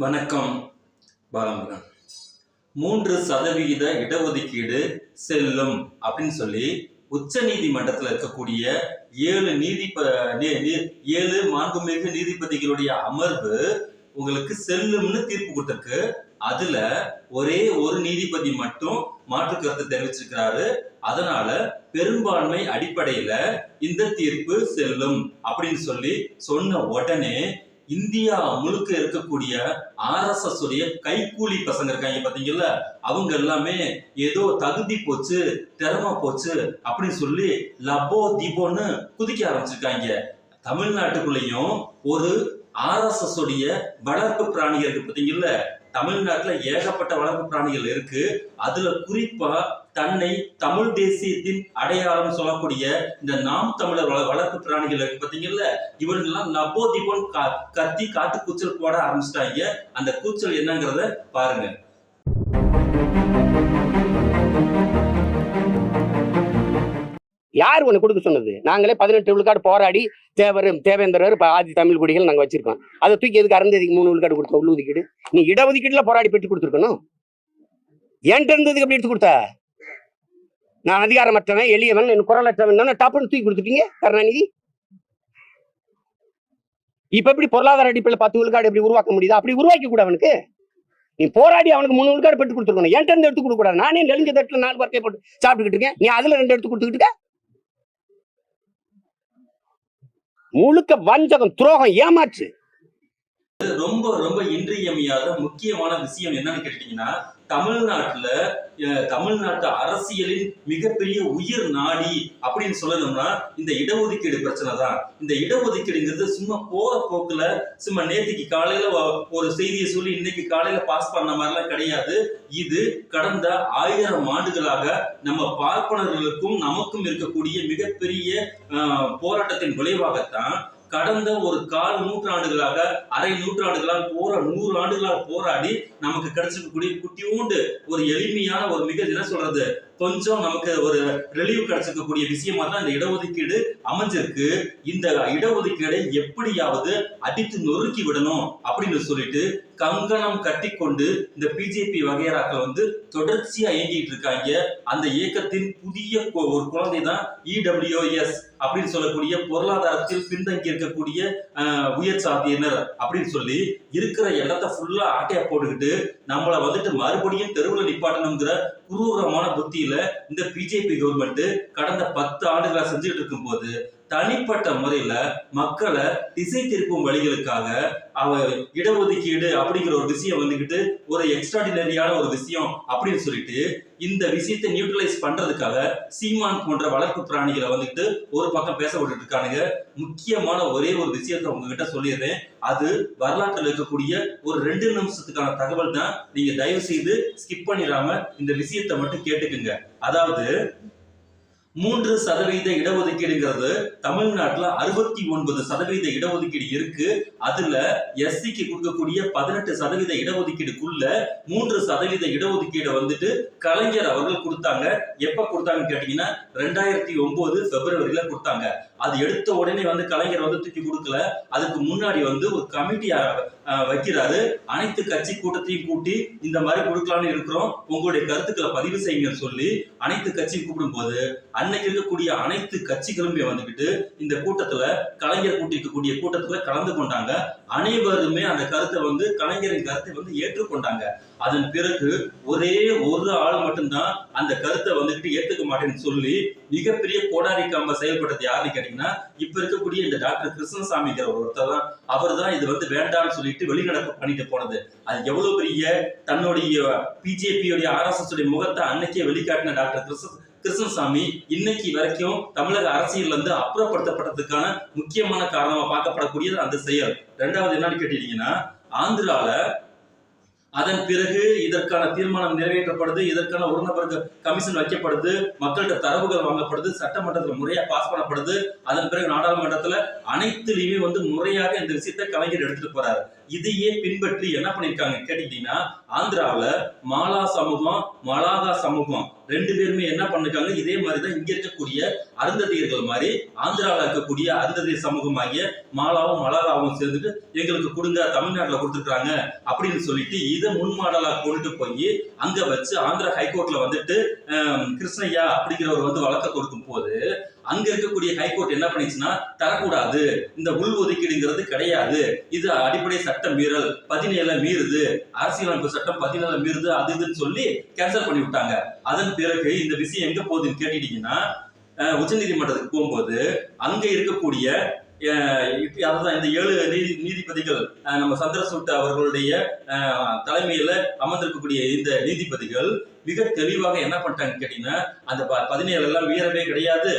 வணக்கம் பாலமுருகன். மூன்று சதவிகித இடஒதுக்கீடு செல்லும் அப்படின்னு சொல்லி உச்ச நீதிமன்றத்தில் இருக்கக்கூடிய ஏழு நீதிப ஏழு மாண்புமிகு நீதிபதிகளுடைய அமர்வு உங்களுக்கு செல்லும்னு தீர்ப்பு கொடுத்திருக்கு. அதுல ஒரே ஒரு நீதிபதி மட்டும் மாற்று கருத்து தெரிவிச்சிருக்கிறாரு. அதனால பெரும்பான்மை அடிப்படையில இந்த தீர்ப்பு செல்லும் அப்படின்னு சொல்லி சொன்ன உடனே இந்தியா முழுக்க இருக்கக்கூடிய ஆர்எஸ்எஸ் உடைய கைக்கூலி பசங்க இருக்காங்க பாத்தீங்கல்ல அவங்க எல்லாமே ஏதோ தகுதி போச்சு திறமை போச்சு அப்படின்னு சொல்லி லபோ தீபோன்னு குதிக்க ஆரம்பிச்சிருக்காங்க. தமிழ்நாட்டுக்குள்ளேயும் ஒரு ஆர்எஸ்எஸ் உடைய வளர்ப்பு பிராணிகள் இருக்கு பார்த்தீங்கல்ல? தமிழ்நாட்டில் ஏகப்பட்ட வளர்ப்பு பிராணிகள் இருக்கு. அதுல குறிப்பா தன்னை தமிழ் தேசியத்தின் அடையாளம் சொல்லக்கூடிய இந்த நாம் தமிழர் வள- வளர்ப்பு பிராணிகள் இருக்கு பார்த்தீங்கல்ல? இவர்கள்லாம் லபோ கா- கத்தி காட்டு கூச்சல் போட ஆரம்பிச்சிட்டாங்க. அந்த கூச்சல் என்னங்கிறத பாருங்க. யார் உனக்கு கொடுக்க சொன்னது? நாங்களே பதினெட்டு விழுக்காடு போராடி தேவர் தேவேந்திரர் ஆதி தமிழ் குடிகள் நாங்க வச்சிருக்கோம். அதை தூக்கி எதுக்கு அறந்ததுக்கு மூணு விழுக்காடு கொடுத்த உள்ளுதுக்கீடு. நீ இடஒதுக்கீட்டுல போராடி பெற்று கொடுத்துருக்கணும். என்கிட்ட இருந்ததுக்கு அப்படி எடுத்து கொடுத்தா? நான் அதிகாரமற்றவன் எளியவன் என் குரலற்றவன் டாப்னு தூக்கி கொடுத்துட்டீங்க கருணாநிதி? இப்ப எப்படி பொருளாதார அடிப்படையில் பத்து விழுக்காடு எப்படி உருவாக்க முடியுதா அப்படி உருவாக்கி கூட அவனுக்கு. நீ போராடி அவனுக்கு மூணு விழுக்காடு பெற்று கொடுத்துருக்கணும். என்கிட்ட இருந்து எடுத்து கொடுக்க கூடாது. நானே நெலிஞ்ச தட்டில் நாலு வார்த்தையை போட்டு சாப்பிட்டுக்கிட்டு இருக்கேன். நீ அதுல ரெண்டு எடுத்து கொடுத்துக்கிட்டு இருக்க? முழுக்க வஞ்சகம் துரோகம் ஏமாற்று. ரொம்ப ரொம்ப இன்றியமையாத முக்கியமான விஷயம் என்னன்னு கேட்டீங்கன்னா தமிழ்நாட்டுல தமிழ்நாட்டு அரசியலின் மிகப்பெரிய உயிர் நாடி அப்படின்னு சொல்லணும்னா இந்த இடஒதுக்கீடு பிரச்சனை தான். இந்த இடஒதுக்கீடுங்கிறது சும்மா போற போக்குல சும்மா நேத்திக்கு காலையில ஒரு செய்தியை சொல்லி இன்னைக்கு காலையில பாஸ் பண்ண மாதிரிலாம் கிடையாது. இது கடந்த ஆயிரம் ஆண்டுகளாக நம்ம பார்ப்பனர்களுக்கும் நமக்கும் இருக்கக்கூடிய மிகப்பெரிய போராட்டத்தின் விளைவாகத்தான் கடந்த ஒரு கால் நூற்றாண்டுகளாக அரை நூற்றாண்டுகளாக போற நூறு ஆண்டுகளாக போராடி நமக்கு கிடைச்சிருக்கக்கூடிய குட்டியூண்டு ஒரு எளிமையான ஒரு மிக என்ன சொல்றது கொஞ்சம் நமக்கு ஒரு ரிலீவ் கிடைச்சிருக்கக்கூடிய விஷயமா தான் இந்த இடஒதுக்கீடு அமைஞ்சிருக்கு. இந்த இடஒதுக்கீடை எப்படியாவது அடித்து நொறுக்கி விடணும் அப்படின்னு சொல்லிட்டு கங்கணம் கட்டிக்கொண்டு இந்த பிஜேபி வகையராக்கள் வந்து தொடர்ச்சியா இயங்கிட்டு இருக்காங்க. அந்த இயக்கத்தின் புதிய ஒரு குழந்தை தான் இடபிள்யூஎஸ் அப்படின்னு சொல்லக்கூடிய பொருளாதாரத்தில் பின்தங்கி இருக்கக்கூடிய அஹ், உயர் சாதியினர் அப்படின்னு சொல்லி இருக்கிற இடத்த ஃபுல்லா ஆட்டையா போட்டுக்கிட்டு நம்மள வந்துட்டு மறுபடியும் தெருவில் நிப்பாட்டணுங்கிற குரூரமான புத்தி இந்த பிஜேபி கவர்மெண்ட் கடந்த பத்து ஆண்டுகளா செஞ்சுட்டு இருக்கும்போது தனிப்பட்ட முறையில மக்களை திசை திருப்பும் வழிகளுக்காக அவர் இடஒதுக்கீடு அப்படிங்கிற ஒரு விஷயம் வந்துகிட்டு ஒரு எக்ஸ்ட்ராடினரியான ஒரு விஷயம் அப்படின்னு சொல்லிட்டு இந்த விஷயத்தை நியூட்ரலைஸ் பண்றதுக்காக சீமான் போன்ற வளர்ப்பு பிராணிகளை வந்துட்டு ஒரு பக்கம் பேச விட்டுட்டு இருக்கானுங்க. முக்கியமான ஒரே ஒரு விஷயத்தை உங்ககிட்ட சொல்லிடுறேன். அது வரலாற்றில் இருக்கக்கூடிய ஒரு ரெண்டு நிமிஷத்துக்கான தகவல் தான். நீங்க தயவு செய்து ஸ்கிப் பண்ணிடாம இந்த விஷயத்தை மட்டும் கேட்டுக்குங்க. அதாவது மூன்று சதவீத இடஒதுக்கீடுங்கிறது தமிழ்நாட்டுல அறுபத்தி ஒன்பது சதவீத இடஒதுக்கீடு இருக்கு. அதுல எஸ்சிக்கு கொடுக்கக்கூடிய பதினெட்டு சதவீத இடஒதுக்கீடுக்குள்ள மூன்று சதவீத இடஒதுக்கீடு வந்துட்டு கலைஞர் அவர்கள் கொடுத்தாங்க. எப்ப கொடுத்தாங்கன்னு கேட்டீங்கன்னா ரெண்டாயிரத்தி ஒன்பது பிப்ரவரியில கொடுத்தாங்க. அது எடுத்த உடனே வந்து கலைஞர் வந்து தூக்கி கொடுக்கல. அதுக்கு முன்னாடி வந்து ஒரு கமிட்டி வைக்கிறாரு. அனைத்து கட்சி கூட்டத்தையும் கூட்டி இந்த மாதிரி கொடுக்கலாம்னு இருக்கிறோம். உங்களுடைய கருத்துக்களை பதிவு செய்யுங்கன்னு சொல்லி அனைத்து கட்சியும் கூப்பிடும்போது அன்னைக்கு இருக்கக்கூடிய அனைத்து கட்சிகளுமே வந்துகிட்டு இந்த கூட்டத்துல கலைஞர் கூட்டிக்கக்கூடிய கூட்டத்துல கலந்து கொண்டாங்க. அனைவருமே அந்த கருத்தை வந்து கலைஞரின் கருத்தை வந்து ஏற்றுக்கொண்டாங்க. அதன் பிறகு ஒரே ஒரு ஆள் மட்டும்தான் அந்த கருத்தை வந்துட்டு ஏத்துக்க மாட்டேன்னு சொல்லி மிகப்பெரிய கோடாரி காம்ப செயல்பட்டது யாருன்னு கேட்டீங்கன்னா இப்ப இருக்கக்கூடிய இந்த டாக்டர் கிருஷ்ணசாமிங்கிற ஒருத்தர் தான். அவர் தான் இது வந்து வேண்டாம்னு சொல்லிட்டு வெளிநடப்பு பண்ணிட்டு போனது. அது எவ்வளவு பெரிய தன்னுடைய பிஜேபியுடைய ஆர்எஸ்எஸ் உடைய முகத்தை அன்னைக்கே வெளிக்காட்டின டாக்டர் கிருஷ்ண கிருஷ்ணசாமி இன்னைக்கு வரைக்கும் தமிழக அரசியல் இருந்து அப்புறப்படுத்தப்பட்டதுக்கான முக்கியமான காரணமா பார்க்கப்படக்கூடியது அந்த செயல். ரெண்டாவது என்னன்னு கேட்டீங்கன்னா ஆந்திரால அதன் பிறகு இதற்கான தீர்மானம் நிறைவேற்றப்படுது. இதற்கான ஒரு நபருக்கு கமிஷன் வைக்கப்படுது. மக்கள்கிட்ட தரவுகள் வாங்கப்படுது. சட்டமன்றத்தில் முறையா பாஸ் பண்ணப்படுது. அதன் பிறகு நாடாளுமன்றத்துல அனைத்துலயுமே வந்து முறையாக இந்த விஷயத்தை கலைஞர் எடுத்துட்டு போறாரு. இதையே பின்பற்றி என்ன பண்ணிருக்காங்க கேட்டீங்கன்னா ஆந்திராவில் மாலா சமூகம் மலாகா சமூகம் ரெண்டு பேருமே என்ன பண்ணிருக்காங்க? இதே மாதிரி தான் இங்க இருக்கக்கூடிய அருந்ததியர்கள் மாதிரி ஆந்திராவில் இருக்கக்கூடிய அருந்ததியர் சமூகமாகிய மாலாவும் மலராவும் சேர்ந்துட்டு எங்களுக்கு கொடுங்க தமிழ்நாட்டில் கொடுத்துருக்காங்க அப்படின்னு சொல்லிட்டு இதை முன்மாடலா கொண்டுட்டு போய் அங்க வச்சு ஆந்திரா ஹைகோர்ட்ல வந்துட்டு கிருஷ்ணய்யா அப்படிங்கிறவர் வந்து வழக்க கொடுக்கும் போது அங்க இருக்கக்கூடிய ஹைகோர்ட் என்ன பண்ணிச்சுன்னா தரக்கூடாது. இந்த உள் ஒதுக்கீடுங்கிறது கிடையாது. இது அடிப்படை சட்ட மீறல். பதினேழு மீறுது. அரசியலமைப்பு சட்டம் பதினேழு மீறுது அது இதுன்னு சொல்லி கேன்சல் பண்ணி விட்டாங்க. அதன் பிறகு இந்த விஷயம் எங்க போகுதுன்னு கேட்டுட்டீங்கன்னா உச்சநீதிமன்றத்துக்கு போகும்போது அங்க இருக்கக்கூடிய அஹ், அதுதான் இந்த ஏழு நீதி நீதிபதிகள் நம்ம சந்திரசூட் அவர்களுடைய தலைமையில அமர்ந்திருக்கக்கூடிய இந்த நீதிபதிகள் மிக தெளிவாக என்ன பண்ணிட்டாங்க கேட்டீங்கன்னா அந்த ப- பதினேழு எல்லாம் மீறவே கிடையாது.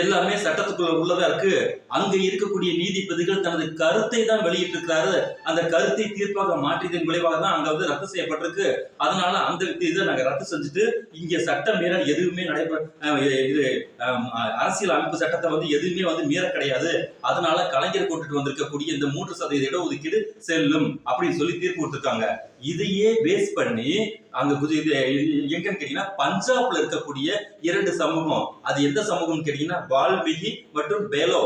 எல்லாமே சட்டத்துக்குள்ள உள்ளதா இருக்கு. அங்க இருக்கக்கூடிய நீதிபதிகள் தனது கருத்தை தான் வெளியிட்டிருக்கிறாரு. அந்த கருத்தை தீர்ப்பாக மாற்றியதன் விளைவாக தான் அங்க வந்து ரத்து செய்யப்பட்டிருக்கு. அதனால அந்த இதை நாங்க ரத்து செஞ்சுட்டு இங்க சட்ட மீறல் எதுவுமே நடைபெற இது அரசியல் அமைப்பு சட்டத்தை வந்து எதுவுமே வந்து மீற கிடையாது. அதனால கலைஞர் கொண்டுட்டு வந்திருக்கக்கூடிய இந்த மூன்று சதவீத இடஒதுக்கீடு செல்லும் அப்படின்னு சொல்லி தீர்ப்பு கொடுத்திருக்காங்க. இதையே பேஸ் பண்ணி அங்க குஜ- இது எங்கன்னு கேட்டீங்கன்னா பஞ்சாப்ல இருக்கக்கூடிய இரண்டு சமூகம். அது எந்த சமூகம்னு கேட்டீங்கன்னா வால்மீகி மற்றும் பேலோ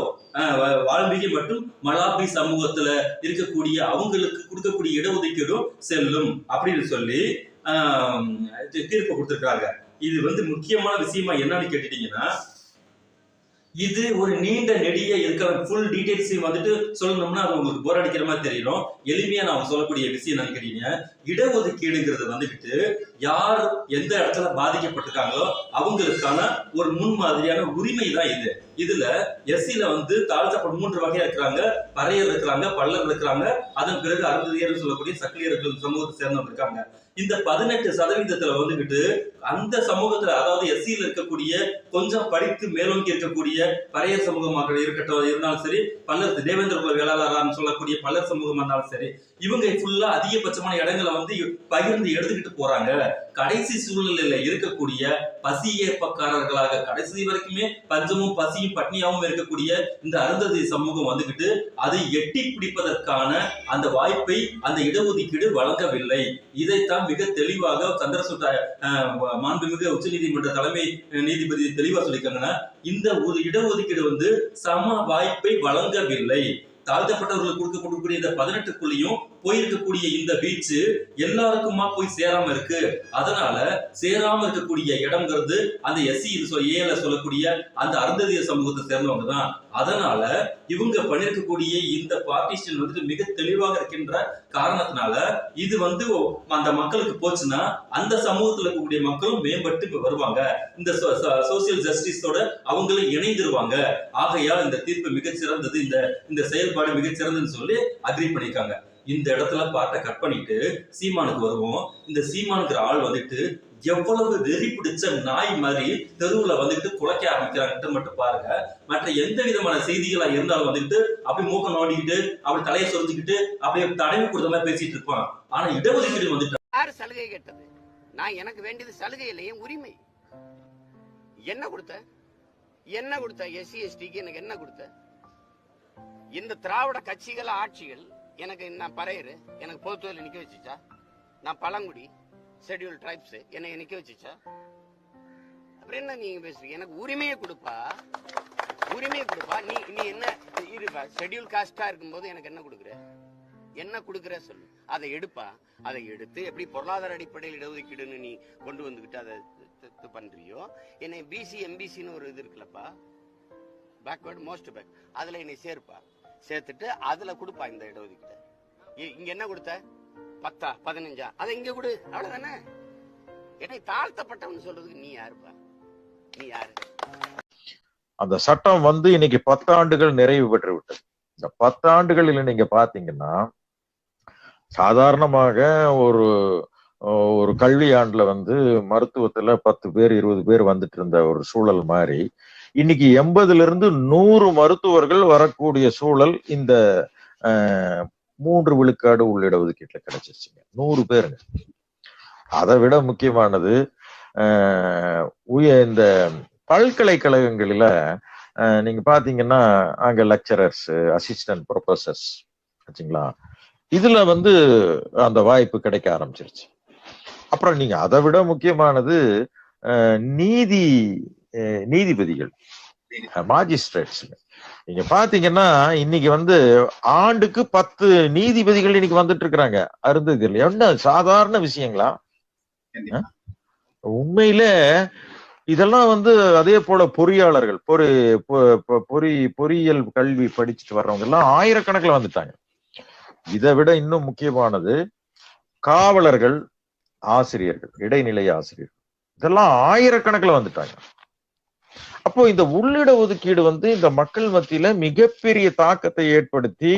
வால்மீகி மற்றும் மலாபி சமூகத்துல இருக்கக்கூடிய அவங்களுக்கு கொடுக்கக்கூடிய இடஒதுக்கீடும் செல்லும் அப்படின்னு சொல்லி ஆஹ் தீர்ப்பு கொடுத்துருக்காங்க இது வந்து முக்கியமான விஷயமா என்னன்னு கேட்டுட்டீங்கன்னா இது ஒரு நீண்ட நெடிய இருக்க ஃபுல் டீடைல்ஸையும் வந்துட்டு சொல்லணும்னா அது உங்களுக்கு போர் அடிக்கிற மாதிரி தெரியணும் எளிமையா நான் சொல்லக்கூடிய விஷயம் நினைக்கிறீங்க இடஒதுக்கீடுங்கிறது வந்துகிட்டு யார் எந்த இடத்துல பாதிக்கப்பட்டிருக்காங்களோ அவங்களுக்கான ஒரு முன்மாதிரியான உரிமை தான் இது. இதுல எஸ்சியில வந்து தாழ்த்தப்பட்ட மூன்று வகையா இருக்கிறாங்க. பறையர் இருக்கிறாங்க பல்லர் இருக்கிறாங்க. அதன் பிறகு அருந்ததியர் சொல்லக்கூடிய சக்கிலியர்கள் சமூகத்தை சேர்ந்தவங்க இருக்காங்க. இந்த பதினெட்டு சதவீதத்துல வந்துகிட்டு அந்த சமூகத்துல அதாவது எஸ்சியில் இருக்கக்கூடிய கொஞ்சம் படித்து மேலோங்கி இருக்கக்கூடிய பறையர் சமூகமாக இருக்கட்டும் இருந்தாலும் சரி பல்லர் தேவேந்திர குல வேளாளரான்னு சொல்லக்கூடிய பல்லர் சமூகமா இருந்தாலும் சரி இவங்க ஃபுல்லா அதிகபட்சமான இடங்களை வந்து பகிர்ந்து எடுத்துக்கிட்டு போறாங்க. கடைசி சூழ்நிலையில இருக்கக்கூடிய பசி ஏற்பக்காரர்களாக கடைசி வரைக்குமே பஞ்சமும் பசியும் பட்னியாவும் இருக்கக்கூடிய இந்த அருந்ததி சமூகம் வந்துகிட்டு அதை எட்டி பிடிப்பதற்கான அந்த வாய்ப்பை அந்த இடஒதுக்கீடு வழங்கவில்லை. இதைத்தான் மிக தெளிவாக சந்திரசூட் மாண்புமிகு உச்ச நீதிமன்ற தலைமை நீதிபதி தெளிவா சொல்லியிருக்காங்கன்னா இந்த ஒரு இடஒதுக்கீடு வந்து சம வாய்ப்பை வழங்கவில்லை. தாழ்த்தப்பட்டவர்களுக்கு கொடுக்கப்படக்கூடிய இந்த பதினெட்டுக்குள்ளேயும் போயிருக்கக்கூடிய இந்த பீச்சு எல்லாருக்குமா போய் சேராம இருக்கு? அதனால சேராம இருக்கக்கூடிய இடம்ங்கிறது அந்த எஸ்சி ஏல சொல்லக்கூடிய அந்த அருந்ததிய சமூகத்தை சேர்ந்தவங்க தான். அதனால இவங்க பண்ணிருக்கக்கூடிய இந்த பார்ட்டிஷன் வந்துட்டு மிக தெளிவாக இருக்கின்ற காரணத்தினால இது வந்து அந்த மக்களுக்கு போச்சுன்னா அந்த சமூகத்துல இருக்கக்கூடிய மக்களும் மேம்பட்டு இப்ப வருவாங்க. இந்த சோசியல் ஜஸ்டிஸோட அவங்களும் இணைந்துருவாங்க. ஆகையால் இந்த தீர்ப்பு மிகச்சிறந்தது இந்த இந்த செயல்பாடு மிகச்சிறந்ததுன்னு சொல்லி அக்ரி பண்ணியிருக்காங்க. இந்த இடத்துல பாட்டை கட் பண்ணிட்டு சீமானுக்கு வருவோம். இந்த சீமானுங்கிற ஆள் வந்துட்டு எவ்வளவு வெறி பிடிச்ச நாய் மாதிரி தெருவுல வந்துட்டு குலைக்க ஆரம்பிக்கிறாங்கட்டு மட்டும் பாருங்க. மற்ற எந்த விதமான செய்திகளா இருந்தாலும் வந்துட்டு அப்படி மூக்க நோண்டிக்கிட்டு அப்படி தலையை சொரிஞ்சுக்கிட்டு அப்படியே தடவி கொடுத்த மாதிரி பேசிட்டு இருப்பான். ஆனா இடஒதுக்கீடு வந்துட்டு? யார் சலுகை கேட்டது? நான் எனக்கு வேண்டியது சலுகை இல்லை என் உரிமை. என்ன கொடுத்த? என்ன கொடுத்த? எஸ்சி எஸ்டிக்கு எனக்கு என்ன கொடுத்த? இந்த திராவிட கட்சிகள் ஆட்சிகள் எனக்கு நான் பறையரு எனக்கு பொதுத்துறையில் நிற்க வச்சுச்சா? நான் பழங்குடி ஷெட்யூல் ட்ரைப்ஸ் என்னை நிற்க வச்சுச்சா? அப்புறம் என்ன நீங்க பேசுறீங்க? எனக்கு உரிமையை கொடுப்பா. உரிமையை கொடுப்பா. நீ நீ என்ன இருப்பா ஷெட்யூல் காஸ்டா இருக்கும்போது எனக்கு என்ன கொடுக்குற? என்ன கொடுக்குற சொல்லு. அதை எடுப்பா. அதை எடுத்து எப்படி பொருளாதார அடிப்படையில் இடஒதுக்கீடுன்னு நீ கொண்டு வந்துகிட்டு அதை பண்றியோ? என்னை பிசி எம்பிசின்னு ஒரு இது இருக்குல்லப்பா. பேக்வேர்டு மோஸ்ட் பேக் அதுல என்னை சேர்ப்பா. சேர்த்துட்டு அதுல கொடுப்பா இந்த இடஒதுக்கீடு இங்க என்ன கொடுத்த? பத்தா பதினஞ்சா? அதை இங்க கொடு. அவ்வளவுதானே? என்னை தாழ்த்தப்பட்டவன் சொல்றதுக்கு நீ யாருப்பா? நீ யாரு? அந்த சட்டம் வந்து இன்னைக்கு பத்தாண்டுகள் நிறைவு பெற்று விட்டது இந்த பத்தாண்டுகளில் நீங்க பாத்தீங்கன்னா சாதாரணமாக ஒரு ஒரு கல்வி ஆண்டுல வந்து மருத்துவத்துல பத்து பேர் இருபது பேர் வந்துட்டு இருந்த ஒரு சூழல் மாதிரி இன்னைக்கு எண்பதுல இருந்து நூறு மருத்துவர்கள் வரக்கூடிய சூழல் இந்த மூன்று விழுக்காடு உள்ளிட ஒதுக்கீட்டுல கிடைச்சிருச்சுங்க. நூறு பேருங்க. அதை விட முக்கியமானது உய இந்த பல்கலைக்கழகங்களில நீங்க பாத்தீங்கன்னா அங்க லெக்சரர்ஸ் அசிஸ்டன்ட் ப்ரொஃபசர்ஸ் ஆச்சுங்களா இதுல வந்து அந்த வாய்ப்பு கிடைக்க ஆரம்பிச்சிருச்சு. அப்புறம் நீங்க அதை விட முக்கியமானது நீதி நீதிபதிகள் மாஜிஸ்ட்ரேட்ஸ் நீங்க பாத்தீங்கன்னா இன்னைக்கு வந்து ஆண்டுக்கு பத்து நீதிபதிகள் இன்னைக்கு வந்துட்டு இருக்கிறாங்க அருந்ததில் என்ன சாதாரண விஷயங்களா. உண்மையில இதெல்லாம் வந்து அதே போல பொறியாளர்கள் பொறி பொறி பொறியியல் கல்வி படிச்சுட்டு வர்றவங்க எல்லாம் ஆயிரக்கணக்கில் வந்துட்டாங்க. இதை விட இன்னும் முக்கியமானது காவலர்கள் ஆசிரியர்கள் இடைநிலை ஆசிரியர்கள். இதெல்லாம் ஆயிரக்கணக்கில் வந்துட்டாங்க. அப்போ இந்த உள்ளிட ஒதுக்கீடு வந்து இந்த மக்கள் மத்தியில மிகப்பெரிய தாக்கத்தை ஏற்படுத்தி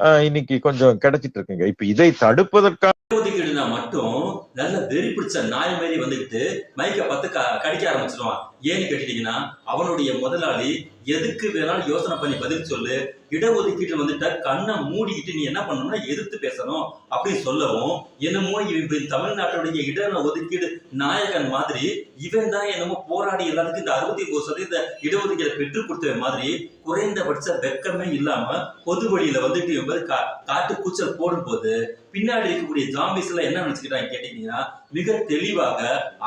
ஆஹ், இன்னைக்கு கொஞ்சம் கிடைச்சிட்டு இருக்குங்க. இப்ப இதை தடுப்பதற்காக ஒதுக்கீடுனா மட்டும் நல்ல வெறி பிடிச்ச நாய் மாதிரி வந்துட்டு மைக்க பத்து கடிக்க ஆரம்பிச்சிருவான். ஏன்னு கேட்டீங்கன்னா அவனுடைய முதலாளி எதுக்கு வேணாலும் யோசனை பண்ணி பதில் சொல்லு இடஒதுக்கீட்டு வந்துட்டா கண்ணை மூடிக்கிட்டு நீ என்ன பண்ணணும்னா எதிர்த்து பேசணும். அப்படின்னு சொல்லவும் என்னமோ இப்படி தமிழ்நாட்டுடைய இட ஒதுக்கீடு நாயகன் மாதிரி இவன் தான் என்னமோ போராடி எல்லாத்துக்கும் இந்த அறுபத்தி ஒன்பது சதவீத இடஒதுக்கீடு பெற்றுக் கொடுத்த மாதிரி குறைந்தபட்ச வெக்கமே இல்லாம பொது வழியில வந்துட்டு என்பது கா- காட்டு கூச்சல் போடும் போது பின்னாடி இருக்கக்கூடிய ஜாம்பிஸ் எல்லாம் என்ன நினைச்சுக்கிட்டாங்க கேட்டீங்கன்னா மிக தெளிவாக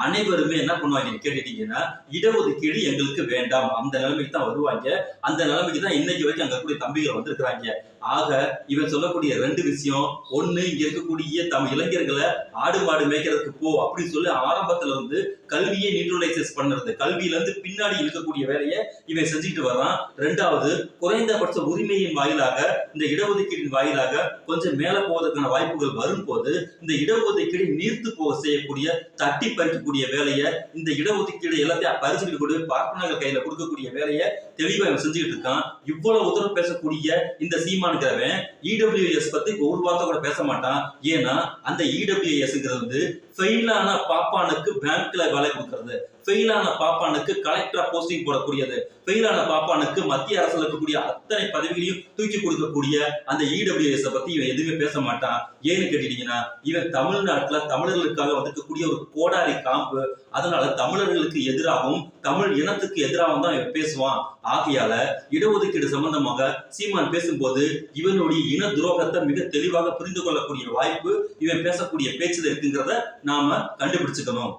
அனைவருமே என்ன பண்ணுவாங்கன்னு கேட்டுட்டீங்கன்னா இடஒதுக்கீடு எங்களுக்கு வேண்டாம். அந்த நிலைமைக்கு தான் வருவாங்க. அந்த நிலைமைக்கு தான் இன்னைக்கு வரைக்கும் அங்க கூடிய தம்பிகள் வந்திருக்கிறாங்க. ஆக இவன் சொல்லக்கூடிய ரெண்டு விஷயம் ஒண்ணு இங்க இருக்கக்கூடிய தம் இளைஞர்களை ஆடு மாடு மேய்க்கிறதுக்கு போ அப்படின்னு சொல்லி ஆரம்பத்துல இருந்து கல்வியை நியூட்ரலைசஸ் பண்ணுறது. கல்வியில இருந்து பின்னாடி இருக்கக்கூடிய வேலையை இவன் செஞ்சுட்டு வர்றான். ரெண்டாவது குறைந்தபட்ச உரிமையின் வாயிலாக இந்த இடஒதுக்கீட்டின் வாயிலாக கொஞ்சம் மேல போவதற்கான வாய்ப்புகள் வரும்போது இந்த இடஒதுக்கீடு நீர்த்து போக செய்யக்கூடிய தட்டி பறிக்கக்கூடிய வேலையை இந்த இடஒதுக்கீடு எல்லாத்தையும் பறிச்சுட்டு கொண்டு பார்ப்பனர்கள் கையில கொடுக்கக்கூடிய வேலையை தெளிவா இவன் செஞ்சுக்கிட்டு இருக்கான். இவ்வளவு உத்தரவு பேசக்கூடிய இந்த சீமானுக்கிறவன் இடபிள்யூஎஸ் பத்தி ஒரு வார்த்தை கூட பேச மாட்டான். ஏன்னா அந்த இடபிள்யூஎஸ்ங்கிறது வந்து ஃபெயிலான பாப்பானுக்கு பேங்க்ல வேலை கொடுக்கறது. ஃபெயிலான பாப்பானுக்கு கலெக்டரா போஸ்டிங் போடக்கூடியது. ஃபெயிலான பாப்பானுக்கு மத்திய அரசுல இருக்கக்கூடிய அத்தனை பதவிகளையும் தூக்கி கொடுக்கக்கூடிய அந்த இடபிள்யூஎஸ் பத்தி இவன் எதுவுமே பேச மாட்டான். ஏன்னு கேட்டீங்கன்னா இவன் தமிழ்நாட்டுல தமிழர்களுக்காக வந்திருக்கக்கூடிய ஒரு கோடாரி காம்பு அதனால தமிழர்களுக்கு எதிராகவும் தமிழ் இனத்துக்கு எதிராகவும் தான் இவன் பேசுவான். ஆகையால இடஒதுக்கீடு சம்பந்தமாக சீமான் பேசும்போது இவனுடைய இன துரோகத்தை மிக தெளிவாக புரிந்து கொள்ளக்கூடிய வாய்ப்பு இவன் பேசக்கூடிய பேச்சுல இருக்குங்கிறத நாம கண்டுபிடிச்சுக்கணும்.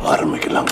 ஆரம்பிக்கலாம்.